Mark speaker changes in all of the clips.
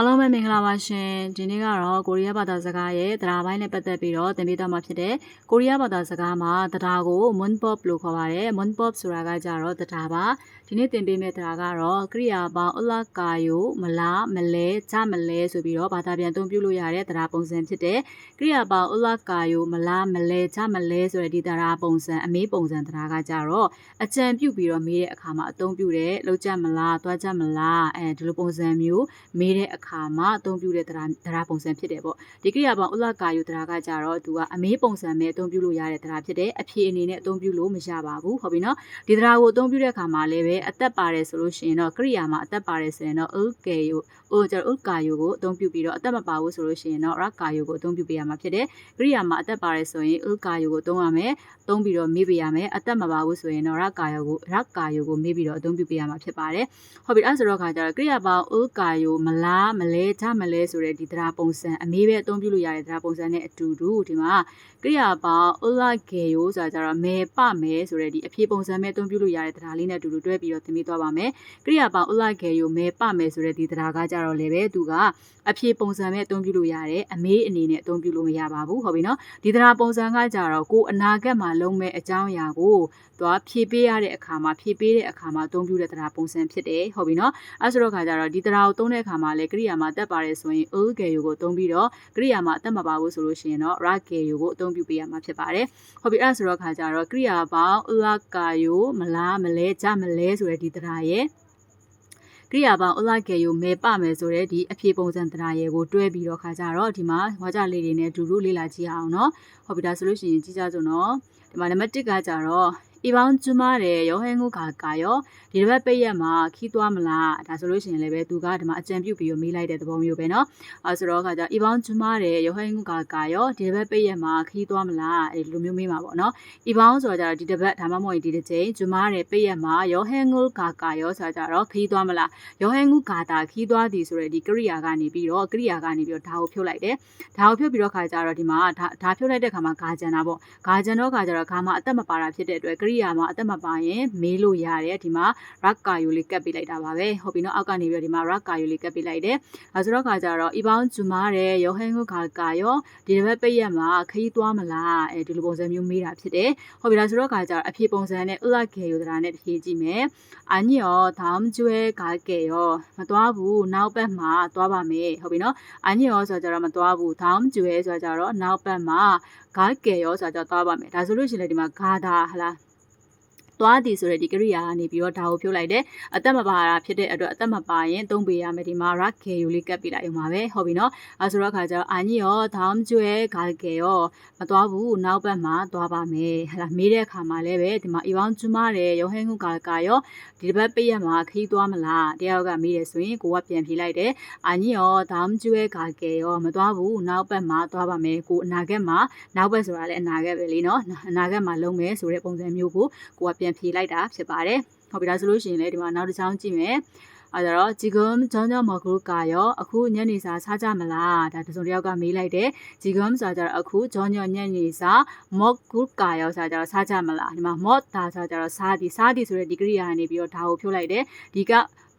Speaker 1: အားလုံးပဲမင်္ဂလာပါရှင်ဒီနေ့ကတော့ကိုရီးယားဘာသာစကားရဲ့တရားပိုင်းနဲ့ပတ်သက်ပြီးတော့သင်ပေးသွားမှာဖြစ်တဲ့ကိုရီးယားဘာသာစကားမှာတရားကို moonpop လို့ခေါ်ပါတယ် moonpop ဆိုတာကကြတော့တရားပါဒီနေ့သင်ပေးမယ့်တရားကတော့ကရိယာပေါင်းအလကာယိုမလားမလဲကြမလဲဆိုပြီးတော့ဘာသာပြန်အသုံးပြုလို့ရတဲ့တရားပုံစံဖြစ်တဲ့ကရိယာပေါင်းအလကာယိုမလားမလဲကြမလဲဆိုတဲ့ဒီတရားပုံစံအမေးပုံစံတရားကကြတော့အကြံပြုပြီးတော့မေးတဲ့အခါမှာအသုံးပြုတဲ့လောက်ကြမလားသွားကြမလားအဲဒီလိုပုံစံမျိုးမေးတဲ့အခါမှာအသုံးပြုတဲ့တရားတရားပုံစံဖြစ်တယ်ပေါ့ဒီကိရိယာပေါင်းဥလကာယုတရားကကြတော့သူကအမေးပုံစံမဲ့အသုံးပြုလို့ရတဲ့တရားဖြစ်တယ်အဖြေအနေနဲ့အသုံးပြုလို့မရပါဘူးဟုတ်ပြီနော်ဒီတရားကိုအသုံးပြုတဲ့အခါမှာလည်းပဲအသက်ပါတယ်ဆိုလို့ရှိရင်တော့ကိရိယာမှာအသက်ပါတယ်ဆိုရင်တော့ဥကေယုဟိုကျတော့ဥကာယုကိုအသုံးပြုပြီးတော့အသက်မပါဘူးဆိုလို့ရှိရင်တော့ရကာယုကိုအသုံးပြုပေးရမှာဖြစ်တယ်ကိရိယာမှာအသက်ပါတယ်ဆိုရင်ဥကာယုကိုသုံးရမယ်သုံးပြီးတော့မေးပေးရမယ်အသက်မပါဘူးဆိုရင်တော့ရကာယုကိုရကာယုကိုမေးပြီးတော့အသုံးပြုပေးရမှာဖြစ်ပါတယ်ဟုတ်ပြီအဲ့ဆိုတော့ခါကျတော့ကိရိယာပေါင်းဥကာယုမလားမလဲကြမလဲဆိုတဲ့ဒီတရားပုံစံအမေးပဲအသုံးပြုလို့ရတဲ့တရားပုံစံနဲ့အတူတူဒီမှာကိရိယာပေါင်းဥလကေယိုဆိုတာကြတော့မဲပမဲဆိုတဲ့ဒီအဖြေပုံစံပဲအသုံးပြုလို့ရတဲ့တရားလေးနဲ့အတူတူတွဲပြီးတော့သင်ပေးသွားပါမယ်ကိရိယာပေါင်းဥလကေယိုမဲပမဲဆိုတဲ့ဒီတရားကကြတော့လည်းပဲသူက အဖြေပုံစံပဲအသုံးပြုလို့ရတယ်အမေးအနေနဲ့အသုံးပြုလို့မရပါဘူးဟုတ်ပြီနော်ဒီတရားပုံစံကကြတော့ကိုအနာဂတ်မှာလုံးမဲ့အကြောင်းအရာကိုသွားဖြည့်ပေးရတဲ့အခါမှာဖြည့်ပေးတဲ့အခါမှာအသုံးပြုတဲ့တရားပုံစံဖြစ်တယ်ဟုတ်ပြီနော်အဲဆိုတော့ခါကြတော့ဒီတရားကိုသုံးတဲ့အခါမှာလည်းကိရိယာမှာတက်ပါတယ်ဆိုရင် ul ကေယိုကိုသုံးပြီးတော့ကိရိယာမှာအသက်မပါဘူးဆိုလို့ရှိရင်တော့ ra ကေယိုကိုအသုံးပြုပေးရမှာဖြစ်ပါတယ်ဟုတ်ပြီအဲဆိုတော့ခါကြတော့ကိရိယာပေါင်း ul ကာယိုမလားမလဲကြမလဲဆိုတဲ့ဒီတရားရဲ့ ကိရိယာပေါင်းအလိုက်ကေယိုမဲပမယ်ဆိုတဲ့ဒီအဖြေပုံစံတရားရေကိုတွဲပြီးတော့ခါကြတော့ဒီမှာဝါကြလေးတွေနဲ့ဒူဒူလေးလာကြည့်အောင်နော်ဟုတ်ပြီဒါဆိုလို့ရှိရင်ကြည့်ကြစို့နော်ဒီမှာနံပါတ်1ကကြတော့ ဤပေါင်းကျမတယ်ရောဟင်းကိုကာကာရောဒီတစ်ပတ်ပိတ်ရက်မှာခီးသွားမလားဒါဆိုလို့ရှိရင်လည်းပဲသူကဒီမှာအကြံပြုပြီးတော့မေးလိုက်တဲ့သဘောမျိုးပဲเนาะအဲဆိုတော့ခါကြဤပေါင်းကျမတယ်ရောဟင်းကိုကာကာရောဒီတစ်ပတ်ပိတ်ရက်မှာခီးသွားမလားအဲလိုမျိုးမေးမှာပေါ့เนาะဤပေါင်းဆိုတော့ဒီတစ်ပတ်ဒါမှမဟုတ်ဒီတစ်ချိန်ကျမတယ်ပိတ်ရက်မှာရောဟင်းကိုကာကာရောဆိုတော့ခီးသွားမလားရောဟင်းကိုကာတာခီးသွားသည်ဆိုတဲ့ဒီကရိယာကနေပြီးတော့ကရိယာကနေပြီးတော့ဒါကိုဖြုတ်လိုက်တယ်ဒါကိုဖြုတ်ပြီးတော့ခါကြတော့ဒီမှာဒါဖြုတ်လိုက်တဲ့ခါမှာဂါကြန်တာပေါ့ဂါကြန်တော့ခါကြတော့ခါမှာအသက်မပါတာဖြစ်တဲ့အတွက်ရိယာမှာအသက်မပါရင်မေးလို့ရတယ်ဒီမှာ rock ကာယိုလေးကပ်ပေးလိုက်တာပါပဲဟုတ်ပြီနော်အောက်ကနေပြီးတော့ဒီမှာ rock ကာယိုလေးကပ်ပေးလိုက်တယ်အဲဆိုတော့ခါကြတော့ဤပေါင်းဂျူမားတဲ့ရောဟင်းကိုခါကာယောဒီတစ်ပတ်ပိတ်ရက်မှာခရီးသွားမလားအဲဒီလိုပုံစံမျိုးမေးတာဖြစ်တယ်ဟုတ်ပြီလားဆိုတော့ခါကြတော့အဖြေပုံစံနဲ့ဥလကေယိုဒရာနဲ့ဖြေကြည့်မယ်အညောဒါမှကျွဲခါကေယောမသွားဘူးနောက်ဘက်မှာသွားပါမယ်ဟုတ်ပြီနော်အညောဆိုတော့ကြတော့မသွားဘူးဒါမှကျွဲဆိုတော့ကြတော့နောက်ဘက်မှာဂါကေယောဆိုတော့သွားပါမယ်ဒါဆိုလို့ရှိရင်လည်းဒီမှာဂါဒါဟလား သွားသည်ဆိုတဲ့ဒီကရိယာကနေပြီးတော့ဒါကိုဖြုတ်လိုက်တယ်အသက်မပါတာဖြစ်တဲ့အတွက်အသက်မပါရင်သုံးပေးရမယ်ဒီမှာ rock ကေယူလေးကပ်ပြလိုက်အောင်ပါပဲဟုတ်ပြီနော်အဲဆိုတော့ခါကျတော့အာညီရောဒါမှကျွဲဂါကေရောမသွားဘူးနောက်ဘက်မှာသွားပါမယ်ဟလာမေးတဲ့အခါမှာလည်းပဲဒီမှာအီဝမ်ကျမတဲ့ရောဟင်းခုကာကာရောဒီတစ်ပတ်ပိတ်ရမှာခီးသွားမလားတယောက်ကမေးတယ်ဆိုရင်ကိုကပြန်ဖြေလိုက်တယ်အာညီရောဒါမှကျွဲဂါကေရောမသွားဘူးနောက်ဘက်မှာသွားပါမယ်ကိုအနာဂတ်မှာနောက်ဘက်ဆိုတာလည်းအနာဂတ်ပဲလीနော်အနာဂတ်မှာလုံးမယ်ဆိုတဲ့ပုံစံမျိုးကိုကိုကပြန်ပြန်ဖြေလိုက်တာဖြစ်ပါတယ်။ဟုတ်ပြီဒါဆိုလို့ရှိရင်လည်းဒီမှာနောက်တစ်ချောင်းကြည့်မယ်။အဲဒါတော့ဂျီဂွန်ဂျောင်းဂျောင်းမဂရုကာရောအခုညနေစာစားကြမလားဒါတစုံတစ်ယောက်ကမေးလိုက်တယ်ဂျီဂွန်ဆိုကြတော့အခုဂျောင်းဂျောင်းညနေစာမဂရုကာရောဆိုကြတော့စားကြမလားဒီမှာမော့ဒါဆိုကြတော့စားသည်စားသည်ဆိုတဲ့ဒီကရိယာကနေပြီးတော့ဒါကိုဖြုတ်လိုက်တယ်ဒီက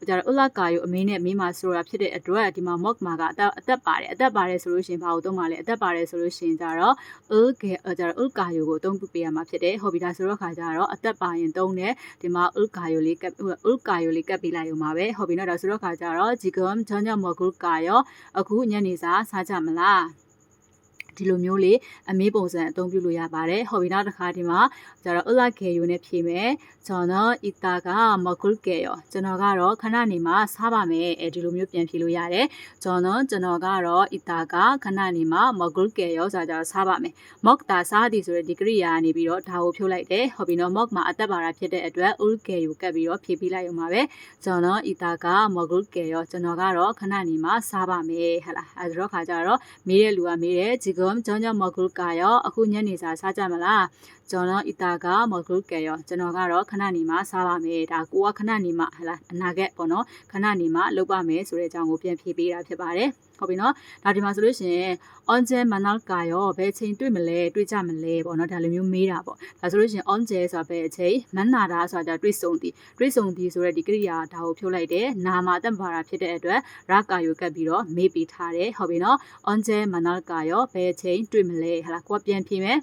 Speaker 1: ကြတော့ဥလကာယိုအမင်းနဲ့မင်းမဆိုတာဖြစ်တဲ့အတွက်ဒီမှာ mock မှာကအသက်အသက်ပါတယ်အသက်ပါတယ်ဆိုလို့ရှင်ဘာကိုသုံးပါလဲအသက်ပါတယ်ဆိုလို့ရှင်ကြတော့ဥကေကြတော့ဥကာယိုကိုအသုံးပြုပေးရမှာဖြစ်တယ်ဟော်ဘီတာဆိုတော့ခါကြတော့အသက်ပါရင်သုံးတယ်ဒီမှာဥကာယိုလေးကပ်ဥကာယိုလေးကပ်ပေးလိုက်ရုံပါပဲဟော်ဘီနော်ဒါဆိုတော့ခါကြတော့ဂျီဂမ်ဂျန်ဂျာမော်ဂူကာယောအခုညနေစာစားကြမလား ဒီလိုမျိုးလေးအမေးပုံစံအသုံးပြုလို့ရပါတယ်ဟော်ဘီနောက်တစ်ခါဒီမှာကျတော့ဥလကေယူနဲ့ဖြေမယ်ကျွန်တော်အီတာကမကုလကေရောကျွန်တော်ကတော့ခဏနေမှစားပါမယ်အဲဒီလိုမျိုးပြန်ဖြေလို့ရတယ်ကျွန်တော်ကျွန်တော်ကတော့အီတာကခဏနေမှမကုလကေရောဆိုတော့စားပါမယ်မော့တာစားသည်ဆိုတဲ့ဒီကရိယာနေပြီးတော့ဒါကိုဖြုတ်လိုက်တယ်ဟော်ဘီနော်မော့မှာအသက်ပါတာဖြစ်တဲ့အတွက်ဥလကေယူကပ်ပြီးတော့ဖြေပေးလိုက်ရုံပါပဲကျွန်တော်အီတာကမကုလကေရောကျွန်တော်ကတော့ခဏနေမှစားပါမယ်ဟလာအဲဒါတော့ခါကြတော့မေးတဲ့လူကမေးတယ်ဂျီဂမ်ကျွန်တော်မကုလကရောအခုညနေစာစားကြမလားကျွန်တော်အီတာကမကုလကရောကျွန်တော်ကတော့ခဏနေမှစားပါမယ်ဒါကိုကခဏနေမှဟလာအနာဂတ်ပေါ့နော်ခဏနေမှလုပ်ပါမယ်ဆိုတဲ့အကြောင်းကိုပြန်ဖြေပေးတာဖြစ်ပါတယ် ဟုတ်ပြီနော်ဒါဒီမှာဆိုလို့ရှိရင် onje manal ka ရောဘယ်ချိန်တွေ့မလဲတွေ့ကြမလဲပေါ့နော်ဒါလိုမျိုးမေးတာပေါ့ဒါဆိုလို့ရှိရင် onje ဆိုတာဘယ်အချိန် manada ဆိုတာတွေ့ဆုံသည်တွေ့ဆုံသည်ဆိုတဲ့ဒီကရိယာဒါကိုဖြုတ်လိုက်တယ်နာမတံပါရာဖြစ်တဲ့အတွက် ra ka ကိုကတ်ပြီးတော့မေးပေးထားတယ်ဟုတ်ပြီနော် onje manal ka ရောဘယ်ချိန်တွေ့မလဲဟာလာကိုကပြန်ဖြေမယ်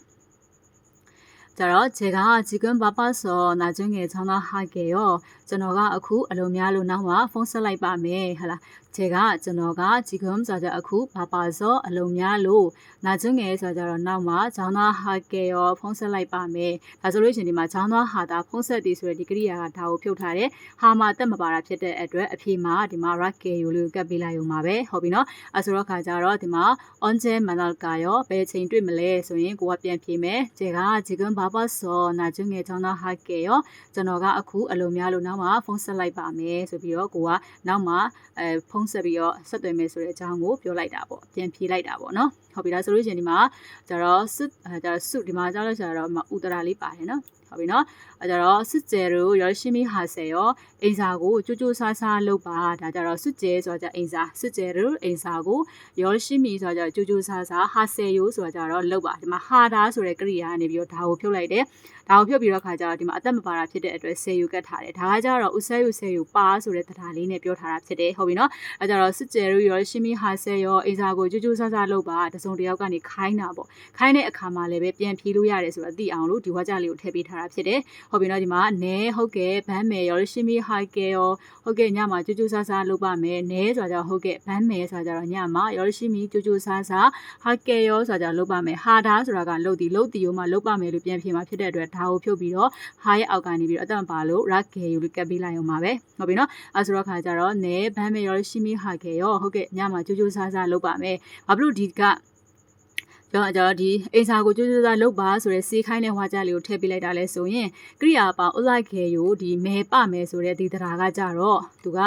Speaker 1: ကြတော့ခြေကဂျီကွန်ဘာပါဆောနာကျွန်းငယ်ချောင်းသားဟာကေရောကျွန်တော်ကအခုအလုံးများလို့နောက်မှာဖုန်းဆက်လိုက်ပါမယ်ဟလာ ခြေကကျွန်တော်ကဂျီကွမ်ဆိုကြအခုဘာပါစောအလုံးများလို့နာကျွငယ်ဆိုကြတော့နောက်မှာဂျောင်းသားဟာကေရောဖုံးဆက်လိုက်ပါမယ်။ဒါဆိုလို့ရှင်ဒီမှာဂျောင်းသားဟာတာဖုံးဆက်တည်ဆိုတဲ့ဒီကရိယာကဒါကိုဖြုတ်ထားတယ်။ဟာမှာတက်မပါတာဖြစ်တဲ့အတွက်အဖြေမှာဒီမှာရကေယိုလေးကိုကပ်ပေးလိုက်ရုံပါပဲ။ဟုတ်ပြီနော်။အဲဆိုတော့ခါကြတော့ဒီမှာအွန်ဂျဲမန်နလကာရောဘယ်ချိန်တွေ့မလဲဆိုရင်ကိုကပြန်ဖြေမယ်။ခြေကဂျီကွမ်ဘာပါစောနာကျွငယ်ဂျောင်းသားဟာကေရောကျွန်တော်ကအခုအလုံးများလို့နောက်မှာဖုံးဆက်လိုက်ပါမယ်ဆိုပြီးတော့ကိုကနောက်မှာအဲဖုံးဆက်ပြီးတော့ဆက်သွယ်မယ်ဆိုတဲ့အကြောင်းကိုပြောလိုက်တာပေါ့ပြန်ဖြေလိုက်တာပေါ့နော် ဟုတ်ပြီလားဆိုလို့ရှိရင်ဒီမှာကျတော့စွအဲကျတော့စွဒီမှာကျတော့ကျတော့ဥတရာလေးပါတယ်နော်ဟုတ်ပြီနော်အဲကြတော့စစ်ကျဲတို့ရောရှိမိဟာဆေရောအိမ်စာကိုကြိုးကြိုးဆားဆားလုပ်ပါဒါကြတော့စစ်ကျဲဆိုတော့အိမ်စာစစ်ကျဲတို့အိမ်စာကိုရောရှိမိဆိုတော့ကြိုးကြိုးဆားဆားဟာဆေယိုဆိုတော့ကြတော့လုပ်ပါဒီမှာဟာတာဆိုတဲ့ကရိယာကနေပြီးတော့ဒါကိုဖြုတ်လိုက်တယ်ဒါကိုဖြုတ်ပြီးတော့ခါကြတော့ဒီမှာအသက်မပါတာဖြစ်တဲ့အတွက်ဆေယူကတ်ထားတယ်ဒါကကြတော့ဥဆဲယူဆေယူပါဆိုတဲ့တရားလေးနဲ့ပြောထားတာဖြစ်တယ်ဟုတ်ပြီနော်အဲကြတော့စစ်ကျဲတို့ရောရှိမိဟာဆေရောအိမ်စာကိုကြိုးကြိုးဆားဆားလုပ်ပါတစုံတစ်ယောက်ကနေခိုင်းတာပေါ့ခိုင်းတဲ့အခါမှာလည်းပဲပြန်ဖြေလို့ရတယ်ဆိုတော့သိအောင်လို့ဒီဝါကြလေးကိုထည့်ပေးထားတာဖြစ်တယ်ဟုတ်ပြီနော်ဒီမှာနဲဟုတ်ကဲ့ဘန်းမယ်ရောရှိမိဟိုက်ကဲရောဟုတ်ကဲ့ညမှာကြူးကြူးဆားဆားလုပ်ပါမယ်နဲဆိုတာကြောင့်ဟုတ်ကဲ့ဘန်းမယ်ဆိုတာကြောင့်ညမှာရောရှိမိကြူးကြူးဆားဆားဟာကဲရောဆိုတာကြောင့်လုပ်ပါမယ်ဟာဒါဆိုတာကလုပ်ဒီလုပ်ဒီရောမှလုပ်ပါမယ်လို့ပြန်ဖြေမှာဖြစ်တဲ့အတွက်ဒါကိုဖြုတ်ပြီးတော့ဟာရဲ့အောက်ကနေပြီးတော့အတန်ပါလို့ရကဲယူလို့ကပ်ပေးလိုက်အောင်ပါပဲဟုတ်ပြီနော်အဲဆိုတော့ခါကျတော့နဲဘန်းမယ်ရောရှိမိဟာကဲရောဟုတ်ကဲ့ညမှာကြူးကြူးဆားဆားလုပ်ပါမယ်ဘာဖြစ်လို့ဒီက ကျွန်တော်ကျတော့ဒီအိစာကိုကြိုးကြိုးစားလုပ်ပါဆိုတဲ့စီးခိုင်းတဲ့ဝါကြလေးကိုထည့်ပေးလိုက်တာလဲဆိုရင်ကရိယာပေါင်းဥလိုက်ခေယိုဒီမဲပမဲဆိုတဲ့ဒီတရားကကြတော့သူက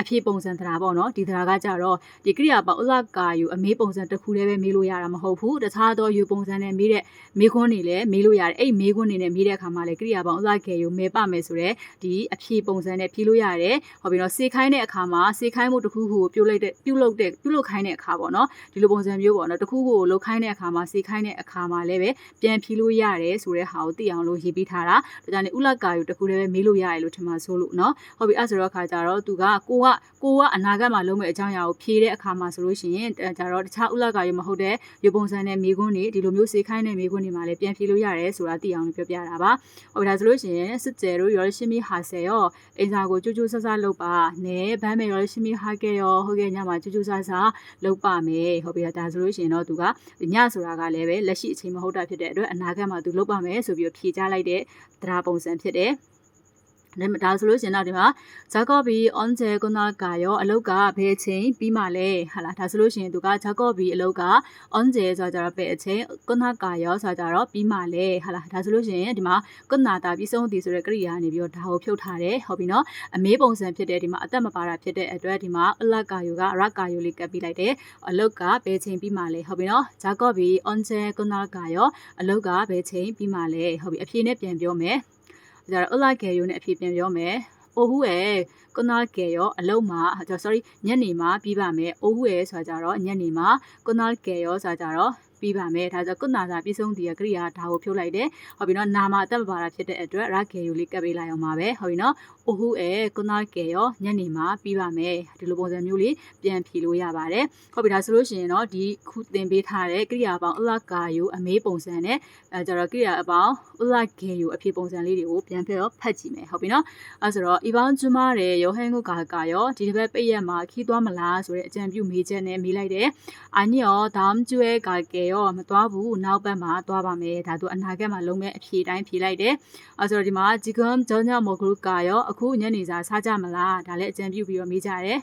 Speaker 1: အဖြေပုံစံတရားပေါ့နော်ဒီတရားကကြတော့ဒီကရိယာပေါင်းဥလကာယူအမေးပုံစံတစ်ခုတည်းပဲမေးလို့ရတာမဟုတ်ဘူးတခြားသောယူပုံစံနဲ့မေးတဲ့မေးခွန်းတွေလည်းမေးလို့ရတယ်အဲ့မေးခွန်းတွေနဲ့မေးတဲ့အခါမှာလည်းကရိယာပေါင်းဥလိုက်ခေယိုမဲပမဲဆိုတဲ့ဒီအဖြေပုံစံနဲ့ဖြေလို့ရတယ်ဟောပြီးတော့စေခိုင်းတဲ့အခါမှာစေခိုင်းမှုတစ်ခုခုကိုပြုတ်လိုက်တဲ့ပြုတ်လုပ်တဲ့ပြုတ်လုပ်ခိုင်းတဲ့အခါပေါ့နော်ဒီလိုပုံစံမျိုးပေါ့နော်တစ်ခုခုကိုလုပ်ခိုင်းတဲ့အခါမှာစေခိုင်းတဲ့အခါမှာလည်းပဲပြန်ဖြီးလို့ရတယ်ဆိုတဲ့ဟာကိုသိအောင်လို့ရေးပြီးထားတာဒါကြောင့်လေဥလကာယိုတခုတည်းပဲမေးလို့ရတယ်လို့ထင်ပါဆိုလို့နော်ဟုတ်ပြီအဲ့ဆိုတော့ခါကြတော့သူကကိုကကိုကအနာဂတ်မှာလုံးမဲ့အကြောင်းအရာကိုဖြေတဲ့အခါမှာဆိုလို့ရှိရင်ကြတော့တခြားဥလကာယိုမဟုတ်တဲ့ရုပ်ပုံစံနဲ့မိကွန်းတွေဒီလိုမျိုးစေခိုင်းတဲ့မိကွန်းတွေမှာလည်းပြန်ဖြေလို့ရတယ်ဆိုတာသိအောင်လို့ပြောပြတာပါဟုတ်ဒါဆိုလို့ရှိရင်စစ်ကျေတို့ရောရှင်းမီဟာဆယ်ရောအင်စာကိုကြိုးကြိုးဆဆလုပ်ပါနဲ့ဗမ်းမယ်ရောရှင်းမီဟာကဲရောဟုတ်ကဲ့ညမှာကြိုးကြိုးဆဆလုပ်ပါမယ်ဟုတ်ပြီဒါဆိုလို့ရှိရင်တော့သူကညဆိုတာကလည်းပဲလက်ရှိအချိန်မဟုတ်တာဖြစ်တဲ့အတွက်အနာဂတ်မှာသူလုပ်ပါမယ်ဆိုပြီးဖြေချလိုက်တဲ့တရားပုံစံဖြစ်တယ် ဒါဆိုလို့ရှင်တော့ဒီမှာဂျာကော့ဘီ on ဂျေကုနာကရောအလုတ်ကဘယ်အချိန်ပြီးမှလဲဟာလားဒါဆိုလို့ရှင်သူကဂျာကော့ဘီအလုတ်က on ဂျေဆိုကြတော့ဘယ်အချိန်ကုနာကရောဆိုကြတော့ပြီးမှလဲဟာလားဒါဆိုလို့ရှင်ဒီမှာကုနာတာပြီးဆုံးသည်ဆိုတဲ့ကရိယာနေပြီးတော့ဒါကိုဖြုတ်ထားတယ်ဟုတ်ပြီနော်အမေးပုံစံဖြစ်တဲ့ဒီမှာအသက်မပါတာဖြစ်တဲ့အတွက်ဒီမှာအလကာယုကရကာယုလေးကပ်ပြီးလိုက်တယ်အလုတ်ကဘယ်ချိန်ပြီးမှလဲဟုတ်ပြီနော်ဂျာကော့ဘီ on ဂျေကုနာကရောအလုတ်ကဘယ်ချိန်ပြီးမှလဲဟုတ်ပြီအဖြေနဲ့ပြန်ပြောမယ် ကြတော့အလိုက်ကေယိုနဲ့အဖြစ်ပြန်ပြောမယ်။အိုဟူရဲ့ကနာကေရောအလုံးမှာ sorry ညနေမှာပြီးပါမယ်။အိုဟူရဲ့ဆိုတာကြတော့ညနေမှာကနာကေရောဆိုတာကြတော့ပြီးပါမယ်ဒါဆိုကုနာစာပြီးဆုံးတည်ရကရိယာဒါကိုဖြုတ်လိုက်တယ်ဟုတ်ပြီနော်နာမအသက်မပါတာဖြစ်တဲ့အတွက်ရကေယူလေးကပ်ပေးလိုက်အောင်ပါပဲဟုတ်ပြီနော် အိုဟူအဲကုနာကေရောညနေမှာပြီးပါမယ်ဒီလိုပုံစံမျိုးလေးပြန်ဖြေလို့ရပါတယ်ဟုတ်ပြီဒါဆိုလို့ရှိရင်တော့ဒီခုသင်ပေးထားတဲ့ကရိယာပေါင်းအလကာယူအမေးပုံစံနဲ့အဲကြတော့ကရိယာအပေါင်းအလကေယူအဖြေပုံစံလေးတွေကိုပြန်ပြီးတော့ဖတ်ကြည့်မယ်ဟုတ်ပြီနော်အဲဆိုတော့အီဗန်ဂျူမာရဲ့ယောဟန်ကိုကာကာရောဒီတစ်ပတ်ပိတ်ရက်မှာခီးသွားမလားဆိုတဲ့အကြံပြုမေးချက်နဲ့မေးလိုက်တယ်အာနီယောဒမ်ကျွဲကာကေရောမသွားဘူးနောက်ဘက်မှာသွားပါမယ်ဒါသူအနာဂတ်မှာလုံးမဲ့အဖြေတိုင်းဖြေလိုက်တယ်အဲဆိုတော့ဒီမှာဂျီကွမ်ဂျောညာမိုဂရုကာရောအအခုညနေစာစားကြမလားဒါလည်းအကြံပြုပြီးတော့မေးကြတယ်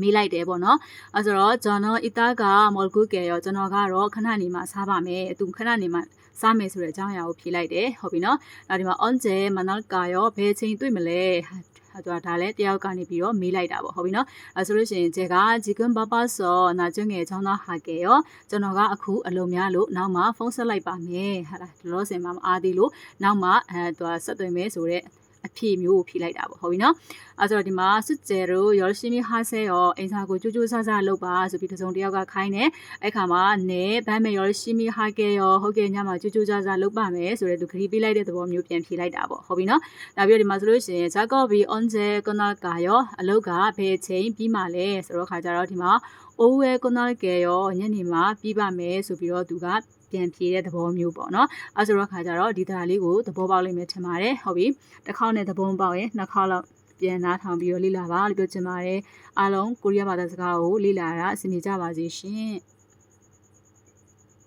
Speaker 1: မေးလိုက်တယ်ပေါ့နော်အဲဆိုတော့ကျွန်တော်အီတာကမော်လ်ဂူကယ်ရောကျွန်တော်ကတော့ခဏနေမှစားပါမယ်သူခဏနေမှစားမယ်ဆိုတဲ့အကြောင်းအရာကိုဖြေလိုက်တယ်ဟုတ်ပြီနော်နောက်ဒီမှာ onje manalka ရောဘယ်ချိန်တွေ့မလဲအဲ့တော့ဒါလည်းတယောက်ကနေပြီးတော့မေးလိုက်တာပေါ့ဟုတ်ပြီနော်အဲဆိုလို့ရှိရင်ဂျက်ကဂျီကွန်ဘာပါဆောနာကျွန်းငယ်ချောင်းသားဟာကယ်ရောကျွန်တော်ကအခုအလုံးများလို့နောက်မှဖုန်းဆက်လိုက်ပါမယ်ဟာလားလောလောဆယ်မှမအားသေးလို့နောက်မှအဲသူဆက်သွယ်မယ်ဆိုတော့ အဖြေမျိုးကိုဖြေလိုက်တာပေါ့ဟုတ်ပြီနော်အဲဆိုတော့ဒီမှာစွကျဲတို့ရောရှိမီဟာဆဲရောအိမ်စာကိုကြိုးကြိုးဆဆလုပ်ပါဆိုပြီးတစ်စုံတစ်ယောက်ကခိုင်းတယ်အဲ့ခါမှာနဲဗမ်းမယ်ရောရှိမီဟာကဲရောဟုတ်ကဲ့ညမှာကြိုးကြိုးဆဆလုပ်ပါမယ်ဆိုတဲ့သူခရီးပေးလိုက်တဲ့သဘောမျိုးပြန်ဖြေလိုက်တာပေါ့ဟုတ်ပြီနော်နောက်ပြီးတော့ဒီမှာဆိုလို့ရှိရင်ဇာကော့ဘီအွန်ဇဲကနာကာရောအလုတ်ကဘယ်ချိန်ပြီးမှလဲဆိုတော့ခါကြတော့ဒီမှာအိုးဝဲကနာကဲရောညနေမှာပြီးပါမယ်ဆိုပြီးတော့သူက ပြန်ဖြေတဲ့သဘောမျိုးပေါ့နော်အဲဆိုတော့ခါကြတော့ဒီတရားလေးကိုသဘောပေါက်လိမ့်မယ်ထင်ပါတယ်ဟုတ်ပြီတစ်ခေါက်နဲ့သဘောမပေါက်ရင်နှစ်ခေါက်လောက်ပြန်နားထောင်ပြီးတော့လေ့လာပါလို့ပြောချင်ပါတယ်အားလုံးကိုရီးယားဘာသာစကားကိုလေ့လာတာအဆင်ပြေကြပါစေရှင်